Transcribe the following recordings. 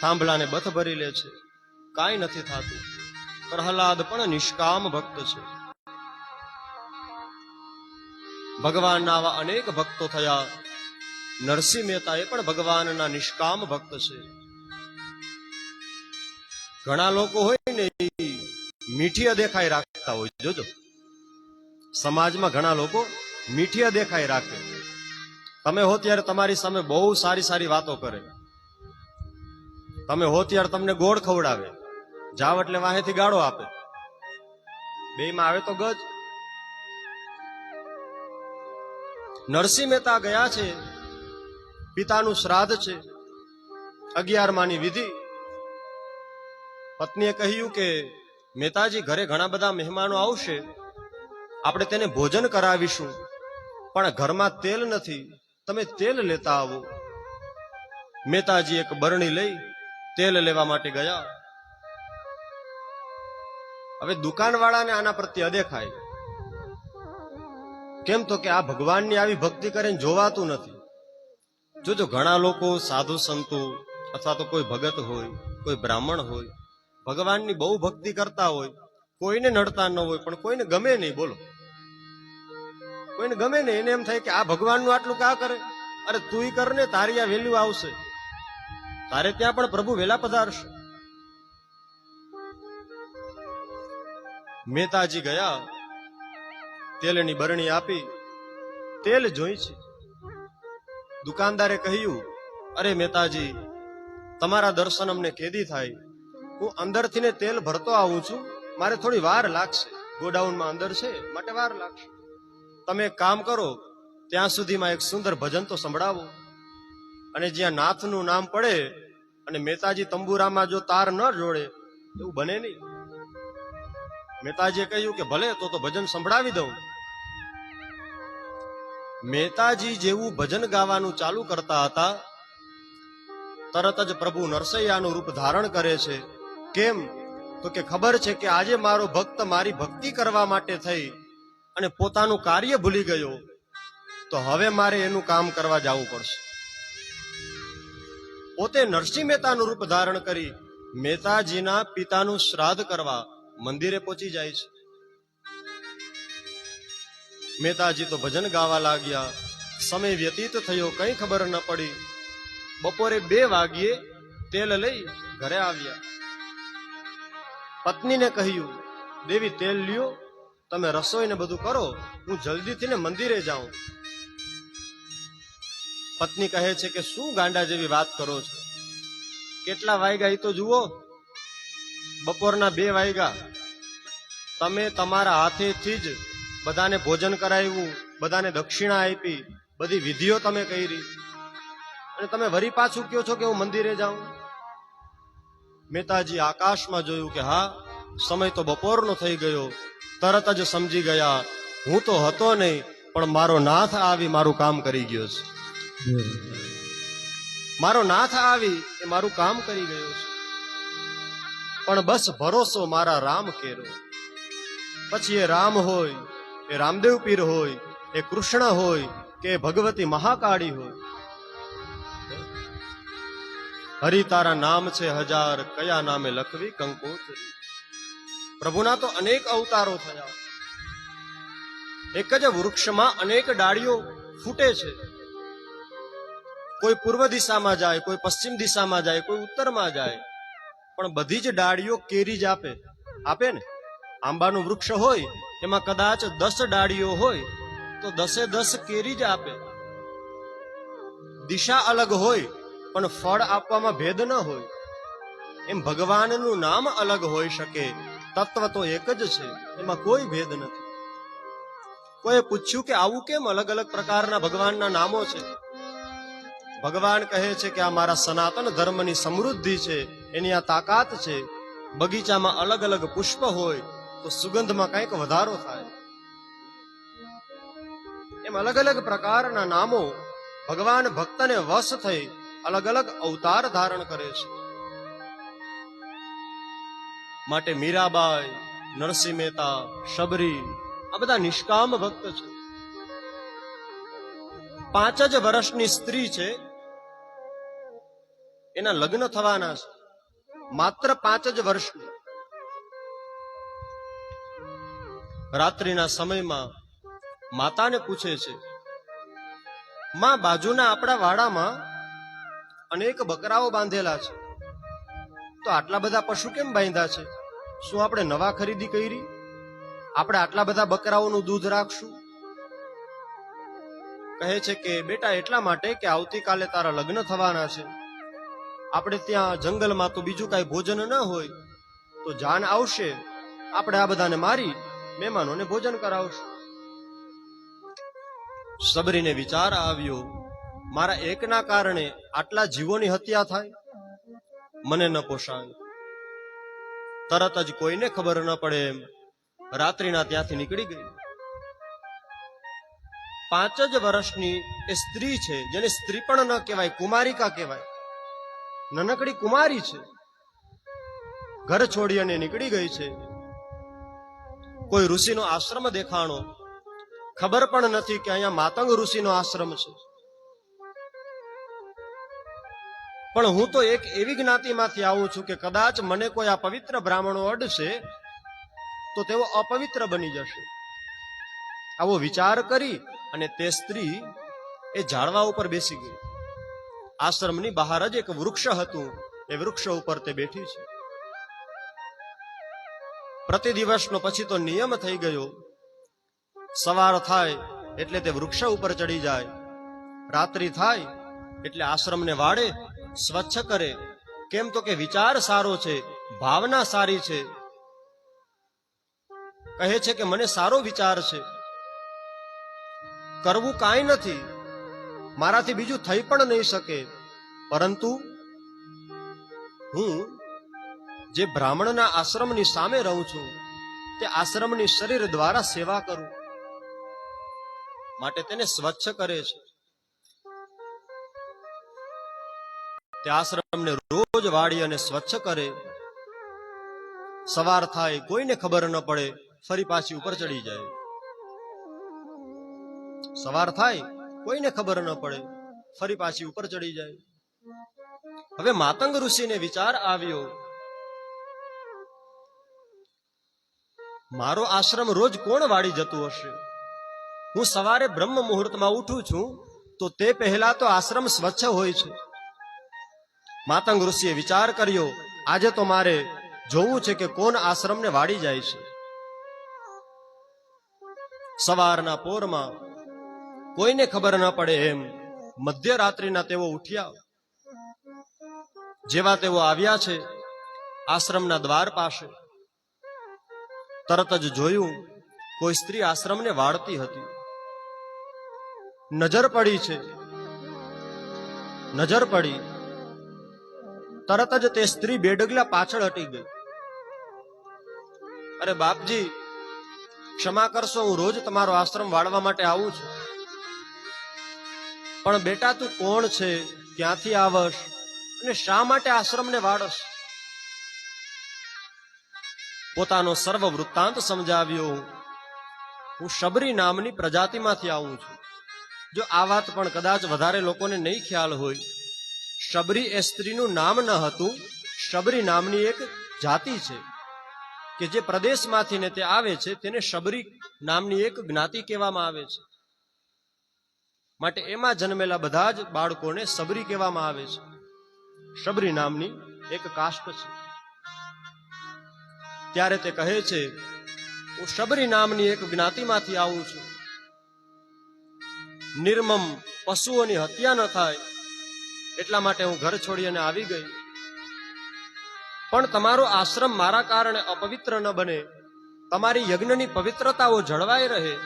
થાંભલાને બથ ભરી લે છે. કાંઈ નથી થતું. પ્રહલાદ પણ નિષ્કામ ભક્ત છે. ભગવાનના આવા અનેક ભક્તો થયા. નરસિંહ મહેતા એ પણ ભગવાનના નિષ્કામ ભક્ત છે. ઘણા લોકો હોય ને ઈ મીઠી અદેખાઈ રાખતા હોય. જોજો. સમાજમાં ઘણા લોકો મીઠી અદેખાઈ રાખે. તમે હો ત્યારે તમારી સામે બહુ સારી સારી વાતો કરે. તમે હો ત્યારે તમને ગોળ ખવડાવે. જાવ એટલે વાહેથી ગાળો આપે. બેમાં આવે તો ગજ. નરસિંહ મહેતા ગયા છે. પિતાનું શ્રાદ્ધ છે. અગિયારમાની વિધિ. પત્નીએ કહ્યું કે, મહેતાજી, ઘરે ઘણા બધા મહેમાનો આવશે. આપણે તેને ભોજન કરાવીશું. પણ ઘરમાં તેલ નથી. તમે તેલ લેતા આવો. મહેતાજી એક બરણી લઈ તેલ લેવા માટે ગયા. હવે દુકાનવાળાને આના પ્રત્યે અદેખાય. કેમ તો કે આ ભગવાનની આવી ભક્તિ કરીને જોવાતું નથી. જોજો ઘણા લોકો સાધુ સંતો અથવા તો કોઈ ભગત હોય, કોઈ બ્રાહ્મણ હોય, ભગવાનની બહુ ભક્તિ કરતા હોય, કોઈને નડતા ન હોય, પણ કોઈને ગમે નહીં, બોલો. કોઈને ગમે નહીં, એને એમ થાય કે આ ભગવાનનું આટલું કા કરે? અરે તું કર ને, તારી આ વેલ્યુ આવશે. તારે ત્યાં પણ પ્રભુ વેલા પધારશે. મહેતાજી ગયા, તેલની બરણી આપી, તેલ જોઈ છે. દુકાનદારે કહ્યું, અરે મહેતાજી, તમારા દર્શન અમને કેદી થાય. હું અંદરથી ને તેલ ભરતો આવું છું. મારે થોડી વાર લાગશે. ગોડાઉનમાં અંદર છે, માટે વાર લાગશે. તમે કામ કરો, ત્યાં સુધીમાં એક સુંદર ભજન તો સંભળાવો. અને જ્યાં નાથનું નામ પડે અને મહેતાજી તંબુરામાં જો તાર ન જોડે એવું બને નહીં. મહેતાજીએ કહ્યું કે ભલે, તો તો ભજન સંભળાવી દઉં. મહેતાજી જેવું ભજન ગાવાનું ચાલુ કરતા હતા, તરત જ પ્રભુ નરસૈયાનું રૂપ ધારણ કરે છે. કેમ? તો કે ખબર છે કે આજે મારો ભક્ત મારી ભક્તિ કરવા માટે થઈ અને પોતાનું કાર્ય ભૂલી ગયો. તો હવે મારે એનું કામ કરવા જવું પડશે. પોતે નરસિંહ મહેતાનું રૂપ ધારણ કરી મહેતાજીના પિતાનું શ્રાદ્ધ કરવા મંદિરે પહોંચી જાય છે. મહેતાજી તો ભજન ગાવા લાગ્યા. સમય વ્યતીત થયો, કઈ ખબર ન પડી. બપોરે બે વાગ્યે તેલ લઈ ઘરે આવ્યા. પત્નીને કહ્યું, દેવી, તેલ લ્યો. તમે રસોઈને બધું કરો. હું જલ્દીથી ને મંદિરે જાઉં. પત્ની કહે છે કે શું ગાંડા જેવી વાત કરો છો? કેટલા વાગ્યા એ તો જુઓ. બપોરના બે વાગ્યા તમે તમારા હાથેથી જ બધાને ભોજન કરાવ્યું, બધાને દક્ષિણા આપી, બધી વિધિઓ તમે કરી. અને તમે વરી પાછું કયો છો કે હું મંદિરે જાઉં? મહેતાજી આકાશમાં જોયું કે હા, સમય તો બપોરનો થઈ ગયો. તરત જ સમજી ગયા, હું તો હતો નહીં, પણ મારો નાથ આવી મારું કામ કરી ગયો છે. મારો નાથ આવી એ મારું કામ કરી ગયો છે. પણ બસ ભરોસો મારા રામ કેરો. પછી એ રામ હોય, એ રામદેવ પીર હોય, એ કૃષ્ણ હોય, કે ભગવતી મહાકાળી હોય. હરિ તારા નામ છે હજાર, કયા નામે લખવી કંકોત્રી. પ્રભુના તો અનેક અવતારો થયા. એક જ વૃક્ષમાં અનેક ડાળીઓ ફૂટે છે. કોઈ પૂર્વ દિશામાં જાય, કોઈ પશ્ચિમ દિશામાં જાય, કોઈ ઉત્તરમાં જાય, પણ બધી જ ડાળીઓ કેરી જ આપે આપે ને? આંબાનું વૃક્ષ હોય, એમાં કદાચ દસ ડાળીઓ હોય, તો દસે દસ કેરી જ આપે. દિશા અલગ હોય, પણ ફળ આપવામાં ભેદ ન હોય. એમ ભગવાનનું નામ અલગ હોઈ શકે, તત્વ તો એક જ છે, એમાં કોઈ ભેદ નથી. કોઈએ પૂછ્યું કે આવું કેમ અલગ અલગ પ્રકારના ભગવાનના નામો છે? ભગવાન કહે છે કે આ મારા સનાતન ધર્મની સમૃદ્ધિ છે, એની આ તાકાત છે. બગીચામાં અલગ અલગ પુષ્પ હોય તો સુગંધમાં કંઈક વધારો થાય. એમ અલગ અલગ પ્રકારના નામો ભગવાન ભક્તને વશ થઈ અલગ અલગ અવતાર ધારણ કરે છે. માટે મીરાબાઈ, નરસિંહ મહેતા, શબરી, આ બધા નિષ્કામ ભક્ત છે. પાંચ જ વર્ષની સ્ત્રી છે એના લગ્ન થવાના છે. માત્ર પાંચ જ વર્ષની રાત્રિના સમયમાં માતાને પૂછે છે, માં, બાજુના આપણા વાડામાં અનેક બકરાઓ બાંધેલા છે. તો આટલા બધા પશુ કેમ બાંધ્યા છે? શું આપણે નવા ખરીદી કરી? આપણે આટલા બધા બકરાઓનું દૂધ રાખશું? કહે છે કે, બેટા, એટલા માટે કે આવતીકાલે તારા લગ્ન થવાના છે. આપણે ત્યાં જંગલમાં તો બીજું કાંઈ ભોજન ન હોય, તો જાન આવશે. આપણે આ બધાને મારી મહેમાનોને ભોજન કરાવશું. સબરીને વિચાર આવ્યો, મારા એકના કારણે આટલા જીવોની હત્યા થાય? મને ન પોષાય. તરત જ કોઈને ખબર ન પડે એમ રાત્રિના ત્યાંથી નીકળી ગઈ. પાંચ જ વર્ષની એ સ્ત્રી છે, જેને સ્ત્રી પણ ન કહેવાય, કુમારિકા કહેવાય. નનકડી કુમારી છે. ઘર છોડી અને નીકળી ગઈ છે. કોઈ ઋષિનો આશ્રમ દેખાણો. ખબર પણ નથી કે અહીંયા માતંગ ઋષિનો આશ્રમ છે. પણ હું તો એક એવી જ્ઞાતિમાંથી આવું છું કે કદાચ મને કોઈ આ પવિત્ર બ્રાહ્મણો અડશે, તો તેઓ અપવિત્ર બની જશે. આવો વિચાર કરી અને તે સ્ત્રી એ ઝાડવા ઉપર બેસી ગઈ. આશ્રમની બહાર જ એક વૃક્ષ હતું. એ વૃક્ષ ઉપર તે બેઠી છે. પ્રતિ દિવસનો પછી તો નિયમ થઈ ગયો. સવાર થાય એટલે તે વૃક્ષ ઉપર ચડી જાય. રાત્રિ થાય એટલે આશ્રમને વાળે સ્વચ્છ કરે. કેમ તો કે વિચાર સારો છે, ભાવના સારી છે. કહે છે કે મને સારો વિચાર છે. કરવું કાંઈ નથી. મારાથી બીજું થઈ પણ નહીં શકે. પરંતુ હું જે બ્રાહ્મણના આશ્રમની સામે રહું છું, તે આશ્રમની શરીર દ્વારા સેવા કરું માટે તેને સ્વચ્છ કરે છે. તે આશ્રમને રોજ વાળી અને સ્વચ્છ કરે. સવાર થાય, કોઈને ખબર ન પડે, ફરી પાછી ઉપર ચડી જાય. સવાર થાય કોઈને ખબર ન પડે. ફરી પાછી ઉપર ચડી જાય. હવે માતંગ ઋષિને વિચાર આવ્યો. મારો આશ્રમ રોજ કોણ વાળી જતું હશે? હું સવારે બ્રહ્મ મુહૂર્તમાં ઉઠું છું, તો તે પહેલા તો આશ્રમ સ્વચ્છ હોય છે. માતંગ ઋષિએ વિચાર કર્યો, આજે તો મારે જોવું છે કે કોણ આશ્રમને વાળી જાય છે. સવારના પોરમાં કોઈને ખબર ન પડે એમ મધ્યરાત્રિના તેઓ ઉઠ્યા. જેવા તેઓ આવ્યા છે, આશ્રમના દ્વાર પાસે, તરત જ જોયું, કોઈ સ્ત્રી આશ્રમને વાળતી હતી. નજર પડી છે, નજર પડી. તરત જ તે સ્ત્રી બેડગલા પાછળ હટી ગઈ. અરે બાપજી, ક્ષમા કરશો, હું રોજ તમારો આશ્રમ વાળવા માટે આવું છું. પણ બેટા તું કોણ છે? ક્યાંથી આવશ? અને શા માટે આશ્રમને વાળશ? પોતાનો સર્વ વૃત્તાંત સમજાવ્યો. હું શબરી નામની પ્રજાતિમાંથી આવું છું. જો આ વાત પણ કદાચ વધારે લોકોને નહીં ખ્યાલ હોય. શબરી એ સ્ત્રીનું નામ ન હતું, શબરી નામની એક જાતિ છે, કે જે પ્રદેશમાંથી ને તે આવે છે, તેને શબરી નામની એક જ્ઞાતિ કહેવામાં આવે છે. માટે એમાં જન્મેલા બધા જ બાળકોને સબરી કહેવામાં આવે છે. શબરી નામની એક કાષ્ટ છે. ત્યારે તે કહે છે, હું શબરી નામની એક જ્ઞાતિમાંથી આવું છું. નિર્મમ પશુઓની હત્યા ન થાય, એટલા માટે હું ઘર છોડી અને આવી ગઈ. પણ તમારો આશ્રમ મારા કારણે અપવિત્ર ન બને. તમારી યજ્ઞની પવિત્રતાઓ જળવાઈ રહે.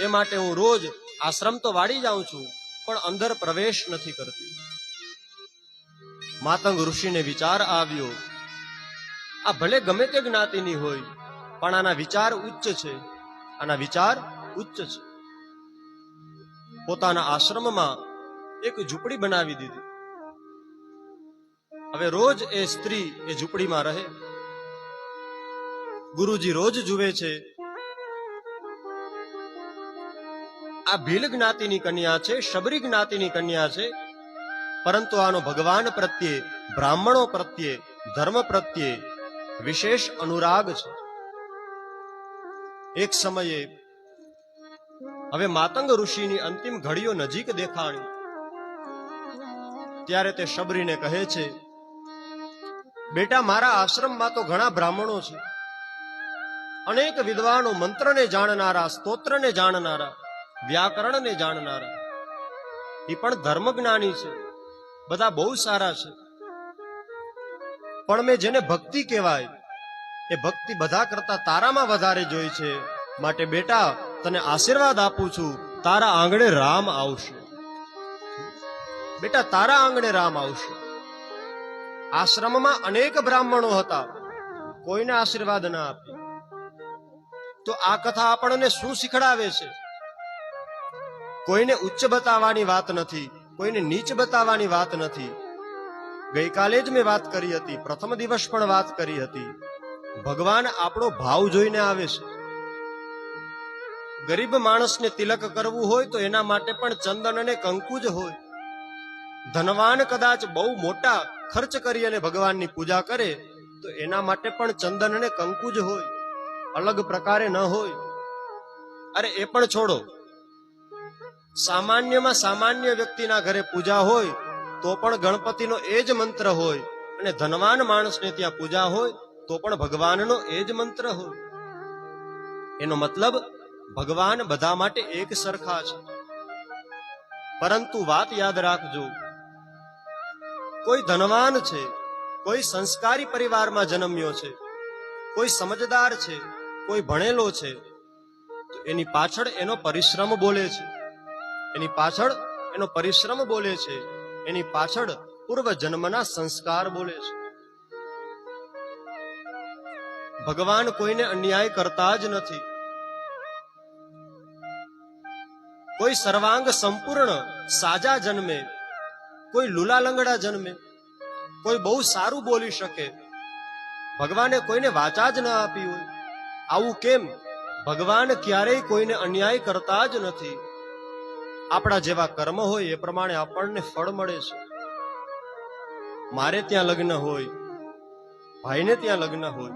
એ માટે હું રોજ આશ્રમ તો વાળી જાઉં છું, પણ અંદર પ્રવેશ નથી કરતી. માતંગ ઋષિને વિચાર આવ્યો, આ ભલે ગમે તે જ્ઞાતિની હોય, પણ આના વિચાર ઉચ્ચ છે, આના વિચાર ઉચ્ચ છે. પોતાના આશ્રમમાં એક ઝૂંપડી બનાવી દીધી. હવે રોજ એ સ્ત્રી એ ઝૂંપડીમાં રહે. ગુરુજી રોજ જુએ છે આ ભીલ જ્ઞાતિની કન્યા છે, શબરી જ્ઞાતિની કન્યા છે. પરંતુ આનો ભગવાન પ્રત્યે, બ્રાહ્મણો પ્રત્યે, ધર્મ પ્રત્યે વિશેષ અનુરાગ છે. એક સમયે હવે માતંગ ઋષિની અંતિમ ઘડીઓ નજીક દેખાણી. ત્યારે તે શબરીને કહે છે, બેટા, મારા આશ્રમમાં તો ઘણા બ્રાહ્મણો છે. અનેક વિદ્વાનો મંત્રને જાણનારા, સ્તોત્રને જાણનારા વ્યાકરણને જાણનારા. એ પણ ધર્મજ્ઞાની છે. બધા બહુ સારા છે. પણ મેં જેને ભક્તિ કહેવાય, એ ભક્તિ બધા કરતા તારામાં વધારે જોઈ છે. માટે બેટા, તને આશીર્વાદ આપું છું, તારા આંગણે રામ આવશે. બેટા, તારા આંગણે રામ આવશે. આશ્રમમાં અનેક બ્રાહ્મણો હતા. કોઈને આશીર્વાદ ના આપ્યો તો આ કથા આપણને શું શીખડાવે છે? કોઈને ઉચ્ચ બતાવવાની વાત નથી, કોઈને નીચ બતાવવાની વાત નથી. ગઈકાલે જ મેં વાત કરી હતી, પ્રથમ દિવસ પણ વાત કરી હતી. ભગવાન આપણો ભાવ જોઈને આવે છે. ગરીબ માણસને તિલક કરવું હોય તો એના માટે પણ ચંદન અને કંકુ જ હોય. ધનવાન કદાચ બહુ મોટા ખર્ચ કરી અને ભગવાનની પૂજા કરે, તો એના માટે પણ ચંદન અને કંકુ જ હોય. અલગ પ્રકારે ન હોય. અરે, એ પણ છોડો. સામાન્યમાં સામાન્ય વ્યક્તિના ઘરે પૂજા હોય, તો પણ ગણપતિનો એ જ મંત્ર હોય. અને ધનવાન માણસને ત્યાં પૂજા હોય, તો પણ ભગવાનનો એ જ મંત્ર હોય. એનો મતલબ, ભગવાન બધા માટે એક સરખા છે. પરંતુ વાત યાદ રાખજો, કોઈ ધનવાન છે, કોઈ સંસ્કારી પરિવારમાં જન્મ્યો છે, કોઈ સમજદાર છે, કોઈ ભણેલો છે, તો એની પાછળ એનો પરિશ્રમ બોલે છે. એની પાછળ એનો પરિશ્રમ બોલે છે. એની પાછળ પૂર્વ જન્મના સંસ્કાર બોલે છે. ભગવાન કોઈને અન્યાય કરતા જ નથી. કોઈ સર્વાંગ સંપૂર્ણ સાજા જન્મે, કોઈ લુલા લંગડા જન્મે, કોઈ બહુ સારું બોલી શકે. ભગવાને કોઈને વાચા જ ન આપી હોય. આવું કેમ? ભગવાન ક્યારેય કોઈને અન્યાય કરતા જ નથી. આપણા જેવા કર્મ હોય એ પ્રમાણે આપણને ફળ મળે છે. મારે ત્યાં લગ્ન હોય, ભાઈને ત્યાં લગ્ન હોય,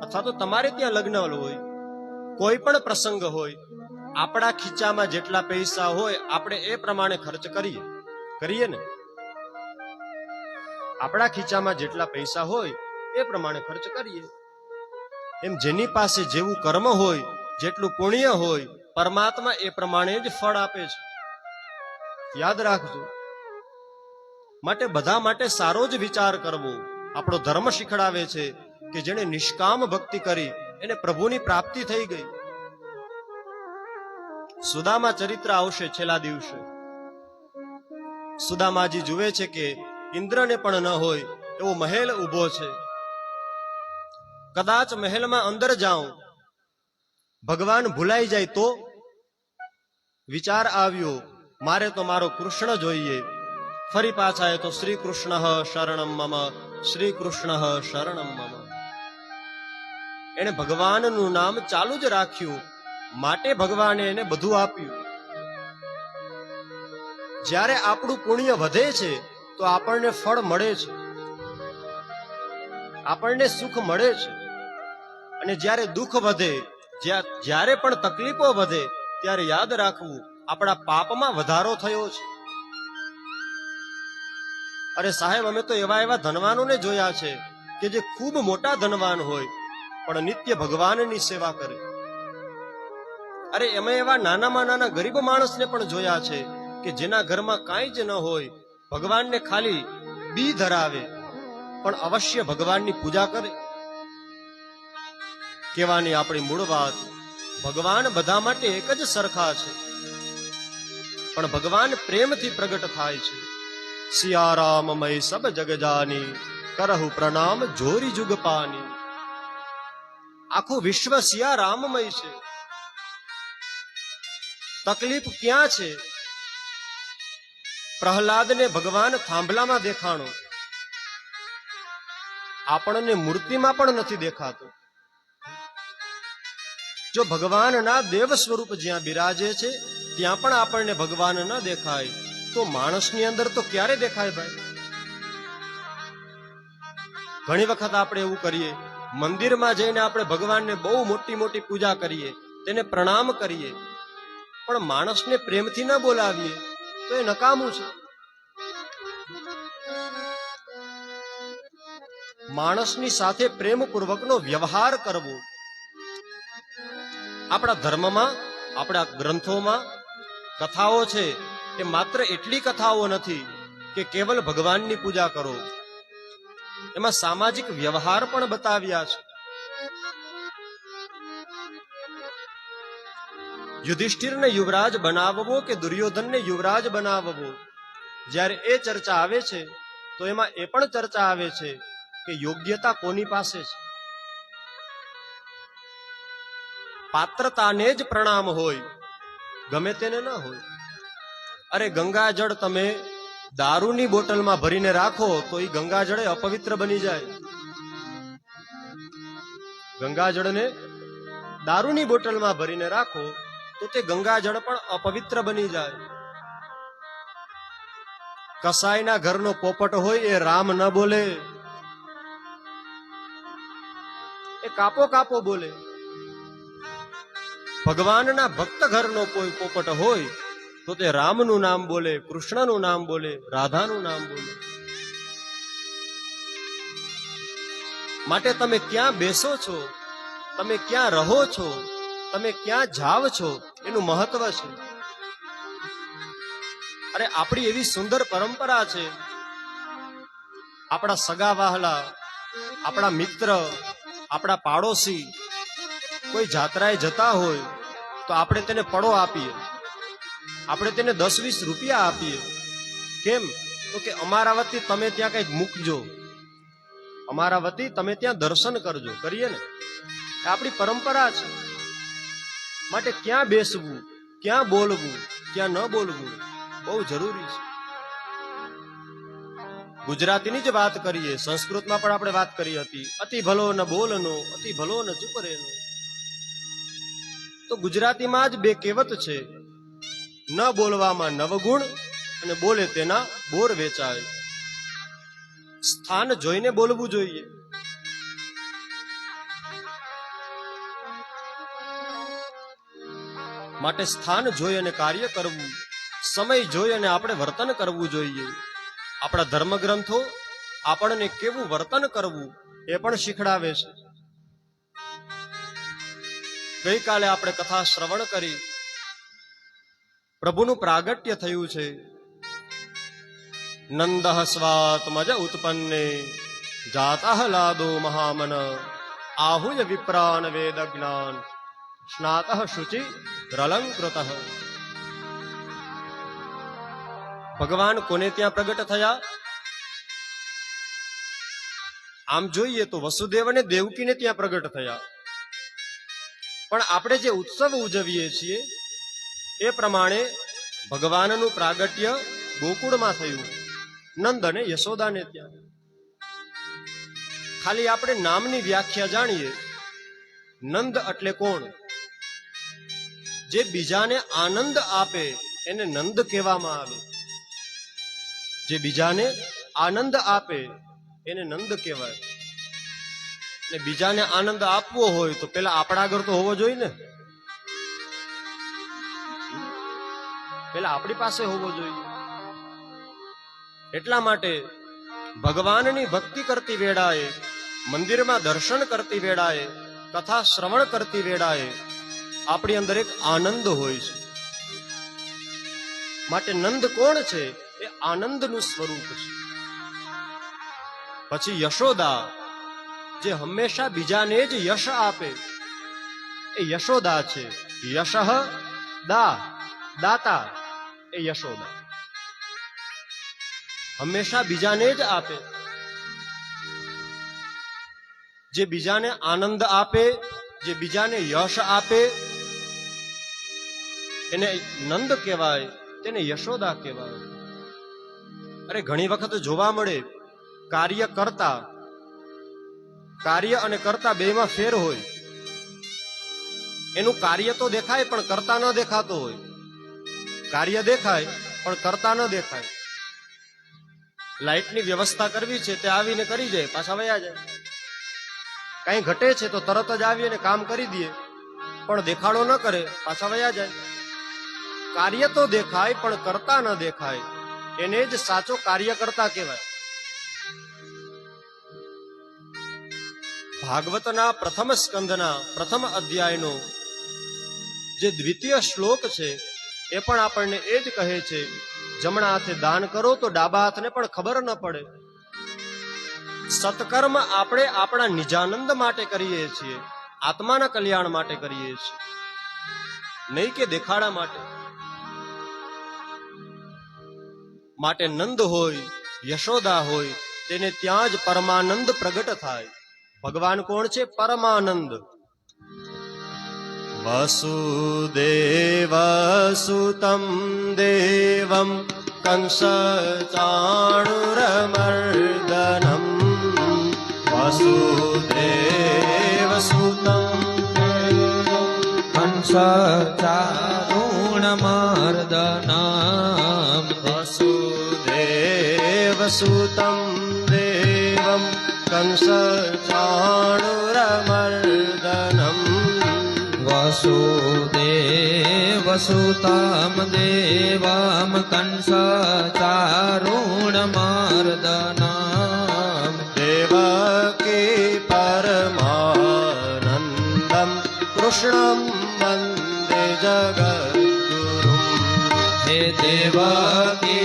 અથવા તો તમારે ત્યાં લગ્ન હોય, કોઈ પણ પ્રસંગ હોય, આપણા ખીચામાં જેટલા પૈસા હોય, આપણે એ પ્રમાણે ખર્ચ કરીએ. કરીએ ને? આપણા ખીચામાં જેટલા પૈસા હોય, એ પ્રમાણે ખર્ચ કરીએ. એમ જેની પાસે જેવું કર્મ હોય, જેટલું પુણ્ય હોય, પરમાત્મા એ પ્રમાણે જ ફળ આપે છે. યાદ રાખજો. માટે બધા માટે સારો જ વિચાર કરવો. આપણો ધર્મ શીખડાવે છે કે જેણે નિષ્કામ ભક્તિ કરી, એને પ્રભુની પ્રાપ્તિ થઈ ગઈ. સુદામા ચરિત્ર આવશે છેલ્લા દિવસે. સુદામાજી જુએ છે કે ઇન્દ્રને પણ ન હોય, એવો મહેલ ઊભો છે. કદાચ મહેલમાં અંદર જાઉં. ભગવાન ભૂલાઈ જાય તો? વિચાર આવ્યો મારે તો મારો કૃષ્ણ જોઈએ. ફરી પાછા એ તો શ્રી કૃષ્ણ શરણમ મમ. શ્રી કૃષ્ણ શરણમ મમ. એને ભગવાનનું નામ ચાલુ જ રાખ્યું. માટે ભગવાને એને બધું આપ્યું. જ્યારે આપણું પુણ્ય વધે છે, તો આપણને ફળ મળે છે. આપણને સુખ મળે છે. અને જ્યારે દુઃખ વધે જ્યારે પણ તકલીફો વધે, ત્યારે યાદ રાખવું આપણા પાપમાં વધારો થયો છે. અરે સાહેબ, અમે તો એવા એવા ધનવાનોને જોયા છે કે જે ખૂબ મોટા ધનવાન હોય, પણ નિત્ય ભગવાનની સેવા કરે. અરે એમાં એવા નાનામાં નાના ગરીબ માણસને પણ જોયા છે કે જેના ઘરમાં કાંઈ જ ન હોય, ભગવાનને ખાલી બી ધરાવે, પણ અવશ્ય ભગવાનની પૂજા કરે. કહેવાની આપણી મૂળ વાત, ભગવાન બધા માટે એક જ સરખા છે. પણ ભગવાન પ્રેમથી પ્રગટ થાય છે. સિયારામમય સબ જગજાની, કરહુ પ્રણામ જોરી જુગ પાની. આખું વિશ્વ સિયારામમય છે. તકલીફ ક્યાં છે? પ્રહલાદને ભગવાન થાંભલામાં દેખાણો. આપણને મૂર્તિમાં પણ નથી દેખાતો. જો ભગવાનના દેવ સ્વરૂપ જ્યાં બિરાજે છે ત્યાં પણ આપણને ભગવાન ન દેખાય. તો માણસની અંદર તો ક્યારે દેખાય ભાઈ? ઘણી વખત આપણે એવું કરીએ, મંદિરમાં જઈને આપણે ભગવાનને બહુ મોટી મોટી પૂજા કરીએ, તેને પ્રણામ કરીએ. પણ માણસને પ્રેમથી ન બોલાવીએ, તો એ નકામું છે. માણસની સાથે પ્રેમપૂર્વકનો વ્યવહાર કરવો. આપણા ધર્મમાં, આપણા ગ્રંથોમાં કથાઓ છે એ માત્ર એટલી કથાઓ નથી કે કેવલ ભગવાનની પૂજા કરો. એમાં સામાજિક વ્યવહાર પણ બતાવ્યા છે. યુધિષ્ઠિરને યુવરાજ બનાવવો કે દુર્યોધનને યુવરાજ બનાવવો? જ્યારે એ ચર્ચા આવે છે, તો એમાં એ પણ ચર્ચા આવે છે કે યોગ્યતા કોની પાસે છે? પાત્રતાને જ પ્રણામ હોય ગમે તેને ના હોય. અરે ગંગાજળ તમે દારૂની બોટલમાં ભરીને રાખો તો એ ગંગાજળ અપવિત્ર બની જાય. ગંગાજળને દારૂની બોટલમાં ભરીને રાખો તો તે ગંગાજળ પણ અપવિત્ર બની જાય. કસાઈના ઘરનો પોપટ હોય એ રામ ન બોલે. એ કાપો કાપો બોલે. ભગવાનના ભક્ત ઘરનો કોઈ પોપટ હોય, તો તે રામનું નામ બોલે, કૃષ્ણનું નામ બોલે, રાધાનું નામ બોલે. માટે તમે ક્યાં બેસો છો? તમે ક્યાં રહો છો? તમે ક્યાં જાવ છો? એનું મહત્વ છે. અરે, આપણી એવી સુંદર પરંપરા છે. આપણા સગા વહાલા, આપણા મિત્ર, આપણા પાડોશી કોઈ જાત્રાએ જતા હોય, તો આપણે તેને પડો આપીએ. આપણે તેને દસ વીસ રૂપિયા આપીએ. કેમ? તો કે અમારા વતી તમે ત્યાં કંઈક મૂકજો. અમારા વતી તમે ત્યાં દર્શન કરજો. કરીએ ને? આપણી પરંપરા છે. માટે ક્યાં બેસવું, ક્યાં બોલવું, ક્યાં ન બોલવું, બહુ જરૂરી છે. ગુજરાતીની જ વાત કરીએ, સંસ્કૃતમાં પણ આપણે વાત કરી હતી. અતિ ભલો ન બોલનો, અતિ ભલો ન ચૂપ રહેનો તો ગુજરાતીમાં જ બે કહેવત છે. ન બોલવામાં નવગુણ અને બોલે તેના બોર વેચાય. સ્થાન જોઈને બોલવું જોઈએ. માટે સ્થાન જોઈ અને કાર્ય કરવું. સમય જોઈ અને આપણે વર્તન કરવું જોઈએ. આપણા ધર્મગ્રંથો આપણને કેવું વર્તન કરવું એ પણ શીખડાવે છે. ગઈકાલે આપણે કથા શ્રવણ કરી. પ્રભુનું પ્રાગટ્ય થયું છે. નંદ સ્વાત્મજ ઉત્પન્ને, જાતઃ મહામન, આહુય વિપ્રાન વેદ જ્ઞાન, સ્નાત શુચિ રલંકૃત. ભગવાન કોને ત્યાં પ્રગટ થયા? આમ જોઈએ તો વસુદેવ અને દેવકીને ત્યાં પ્રગટ થયા. પણ આપણે જે ઉત્સવ ઉજવીએ છીએ, એ પ્રમાણે ભગવાનનું પ્રાગટ્ય ગોકુળમાં થયું. નંદ અને યશોદાને ત્યાં. ખાલી આપણે નામની વ્યાખ્યા જાણીએ. નંદ એટલે કોણ? જે બીજાને આનંદ આપે, એને નંદ કહેવામાં આવે. જે બીજાને આનંદ આપે, એને નંદ કહેવાય. ને બીજાને આનંદ આપવો હોય તો પેલા આપણા આગળ તો હોવો જોઈએ ને. પેલા આપણી પાસે હોવો જોઈએ. એટલા માટે ભગવાનની ભક્તિ કરતી વેળાએ, મંદિરમાં દર્શન કરતી વેળાએ, કથા શ્રવણ કરતી વેળાએ આપણી અંદર એક આનંદ હોય છે. માટે નંદ કોણ છે? એ આનંદનું સ્વરૂપ છે. પછી યશોદા જે હંમેશા બીજાને જ યશ આપે. એ યશોદા છે. યશ દા, દાતા, એ યશોદા. હંમેશા બીજાને જ આપે. જે બીજાને આનંદ આપે, જે બીજાને યશ આપે, એને નંદ કહેવાય, તેને યશોદા કહેવાય. અરે, ઘણી વખત જોવા મળે, કાર્ય કરતા કાર્ય અને કરતા બેમાં ફેર હોય. એનું કાર્ય તો દેખાય, પણ કરતા ન દેખાતો હોય. કાર્ય દેખાય, પણ કરતા ન દેખાય. લાઇટની વ્યવસ્થા કરવી છે તે આવીને કરી જાય પાછા વયા જાય. કઈ ઘટે છે તો તરત જ આવી અને કામ કરી દે. પણ દેખાડો ન કરે, પાછા વયા જાય. કાર્ય તો દેખાય, પણ કરતા ન દેખાય. એને જ સાચો કાર્ય કરતા કહેવાય. ભાગવતના પ્રથમ સ્કંદના પ્રથમ અધ્યાયનો જે દ્વિતીય શ્લોક છે, એ પણ આપણને એ જ કહે છે, જમણા હાથે દાન કરો તો ડાબા હાથને પણ ખબર ન પડે. સત્કર્મ આપણે આપણા નિજાનંદ માટે કરીએ છીએ, આત્માના કલ્યાણ માટે કરીએ છીએ, નહીં કે દેખાડા માટે. માટે નંદ હોય, યશોદા હોય, તેને ત્યાં જ પરમાનંદ પ્રગટ થાય. ભગવાન કોણ છે? પરમાનંદ. વસુદેવ સુતમ દેવમ કંસ ચાણુરમર્દનમ. વસુદેવ સુતમ કંસ ચારુણમર્દનામ વસુદેવ સુતમ कंसचाणुरमर्दनं वसुदे वसुतां देवां कंसचारुणमार्दनां देवाकी परमानन्दं कृष्णं वन्दे जगत् ते देवाकी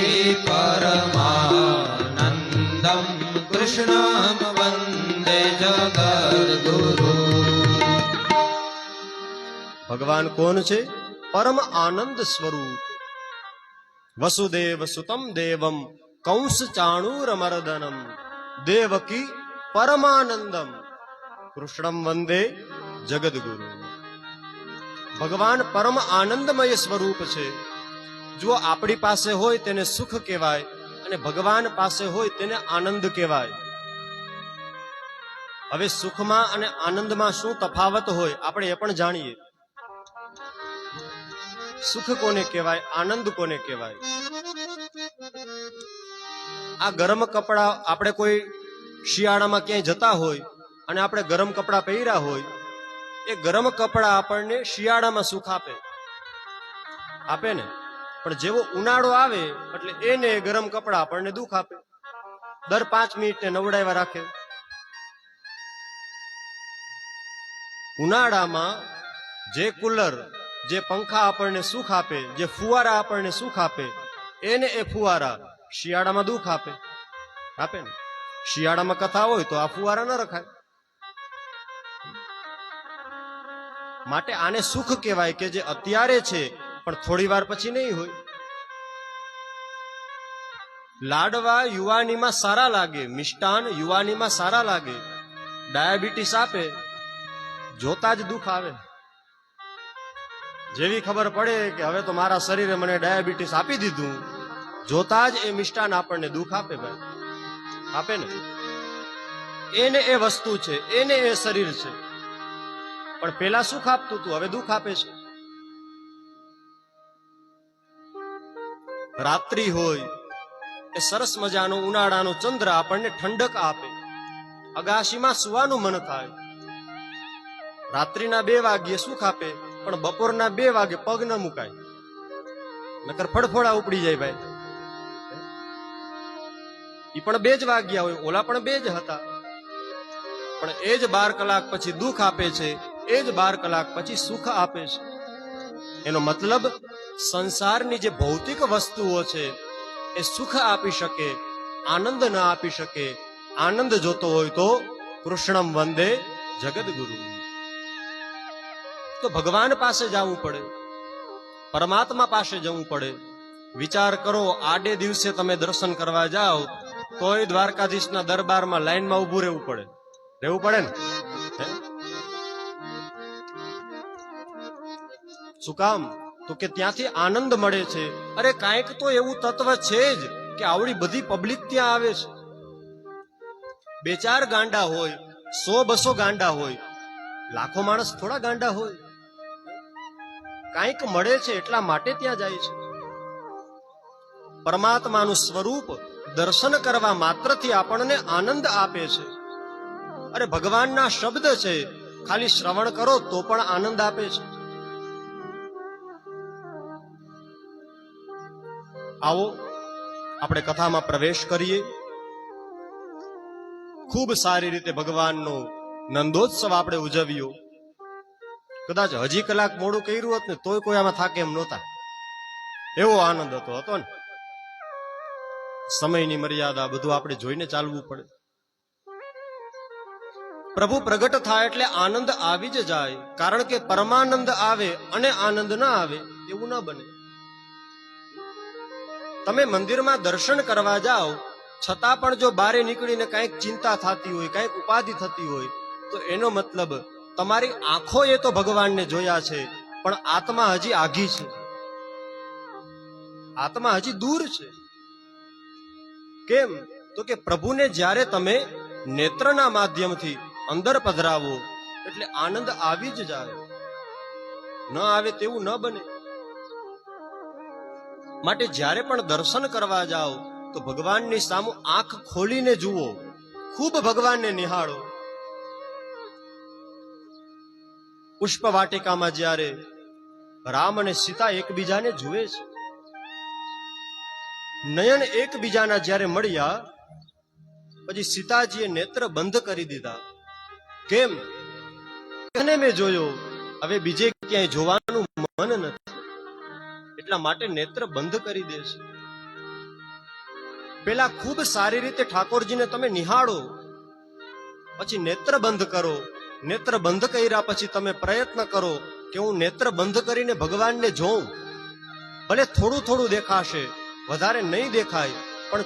ભગવાન કોણ છે? પરમ આનંદ સ્વરૂપ. વસુદેવ સુતમ દેવમ કંશ ચાણુર મરદનમ, દેવકી પરમાનંદમ. કૃષ્ણમ વંદે જગદગુરુ. ભગવાન પરમ આનંદમય સ્વરૂપ છે. જો આપણી પાસે હોય તેને સુખ કહેવાય અને ભગવાન પાસે હોય તેને આનંદ કહેવાય. હવે સુખમાં અને આનંદમાં શું તફાવત હોય, આપણે એ પણ જાણીએ. સુખ કોને કહેવાય, આનંદ કોને કહેવાય? આ ગરમ કપડા આપણે કોઈ શિયાળામાં ક્યાંય જતા હોય અને આપણે ગરમ કપડા પહેર્યા હોય, એ ગરમ કપડા આપણને શિયાળામાં સુખ આપે. આપે ને? પણ જેવો ઉનાળો આવે, એટલે એને ગરમ કપડા આપણને દુઃખ આપે. દર પાંચ મિનિટને નવડાવ્યા રાખે. ઉનાળામાં જે કુલર જે પંખા આપણને સુખ આપે, જે ફુવારા આપણને સુખ આપે, એને એ ફુવારા શિયાળામાં દુઃખ આપે. આપે ને? શિયાળામાં કથા હોય તો આ ફુવારા ન રખાય. માટે આને સુખ કહેવાય કે જે અત્યારે છે, પણ થોડી વાર પછી નહીં હોય. લાડવા યુવાનીમાં સારા લાગે, મિષ્ટાન યુવાનીમાં સારા લાગે, ડાયાબિટીસ આપે, જોતા જ દુઃખ આવે. જેવી ખબર પડે કે હવે તો મારા શરીરે મને ડાયાબિટીસ આપી દીધું. જોતા જ એ મિષ્ટાન આપણને દુઃખ આપે ભાઈ. આપે ને? એને એ વસ્તુ છે, એને એ શરીર છે. પણ પેલા સુખ આપતું હતું હવે દુઃખ આપે છે. રાત્રિ હોય, એ સરસ મજાનો ઉનાળાનો ચંદ્ર આપણને ઠંડક આપે. અગાશીમાં સુવાનું મન થાય. રાત્રિના બે વાગ્યે સુખ આપે. પણ બપોરના બે વાગે પગ ન મુકાય. નકર ફડફોડા ઉપડી જાય ભાઈ. એ પણ બે જ વાગ્યા હોય, ઓલા પણ બે જ હતા. પણ એ જ બાર કલાક પછી દુઃખ આપે છે, એ જ બાર કલાક પછી સુખ આપે છે. એનો મતલબ, સંસારની જે ભૌતિક વસ્તુઓ છે, એ સુખ આપી શકે, આનંદ ન આપી શકે, આનંદ જોતો હોય તો કૃષ્ણમ વંદે જગદગુરુ. તો ભગવાન પાસે જવું પડે. પરમાત્મા પાસે જવું પડે. વિચાર કરો, આડે દિવસે તમે દર્શન કરવા જાઓ, તોય દ્વારકાધીશના દરબારમાં લાઈનમાં ઊભું રહેવું પડે. રહેવું પડે ને? શું કામ? તો કે ત્યાંથી આનંદ મળે છે. અરે કાંઈક તો એવું તત્વ છે જ કે આવડી બધી પબ્લિક ત્યાં આવે છે. બે ચાર ગાંડા હોય, સો બસો ગાંડા હોય. લાખો માણસ થોડા ગાંડા હોય. કાંઈક મળે છે એટલા માટે ત્યાં જાય છે. પરમાત્માનું સ્વરૂપ દર્શન કરવા માત્રથી આપણને આનંદ આપે છે. અરે ભગવાનના શબ્દ છે, ખાલી શ્રવણ કરો તો પણ આનંદ આપે છે. આવો, આપણે કથામાં પ્રવેશ કરીએ. ખૂબ સારી રીતે ભગવાનનો નંદોત્સવ આપણે ઉજવ્યો. કદાચ હજી કલાક મોડું કર્યું હોત ને, તોય કોઈ આમાં થાકે એમ નહોતા. એવો આનંદ હતો હતો ને. સમયની મર્યાદા બધું આપણે જોઈને ચાલવું પડે. પ્રભુ પ્રગટ થાય એટલે આનંદ આવી જ જાય. કારણ કે પરમાનંદ આવે અને આનંદ ના આવે, એવું ના બને. તમે મંદિરમાં દર્શન કરવા જાઓ, છતાં પણ જો બારે નીકળીને કાંઈક ચિંતા થતી હોય, કાંઈક ઉપાધિ થતી હોય, તો એનો મતલબ તમારી આંખોએ તો ભગવાનને જોયા છે, પણ આત્મા હજી આઘી છે. આત્મા હજી દૂર છે. કેમ? તો કે પ્રભુને જ્યારે તમે નેત્રના માધ્યમથી અંદર પધરાવો, એટલે આનંદ આવી જ જાય. ન આવે તેવું ન બને. માટે જ્યારે પણ દર્શન કરવા જાઓ, તો ભગવાનની સામુ આંખ ખોલીને જુઓ. ખૂબ ભગવાનને નિહાળો. પુષ્પ વાટિકામાં જ્યારે રામ અને સીતા એકબીજાને જુએ છે, નયન એકબીજાના જ્યારે મળ્યા, પછી સીતાજીએ નેત્ર બંધ કરી દીધા. કેમ? એને મેં જોયો, હવે બીજે ક્યાંય જોવાનું મન નથી. એટલા માટે નેત્ર બંધ કરી દે છે. પેલા ખૂબ સારી રીતે ઠાકોરજીને તમે નિહાળો, પછી નેત્ર બંધ કરો. નેત્ર બંધ કર્યા પછી તમે પ્રયત્ન કરો કે હું નેત્ર બંધ કરીને ભગવાનને જોઉં. ભલે થોડું થોડું દેખાશે, વધારે નહીં દેખાય, પણ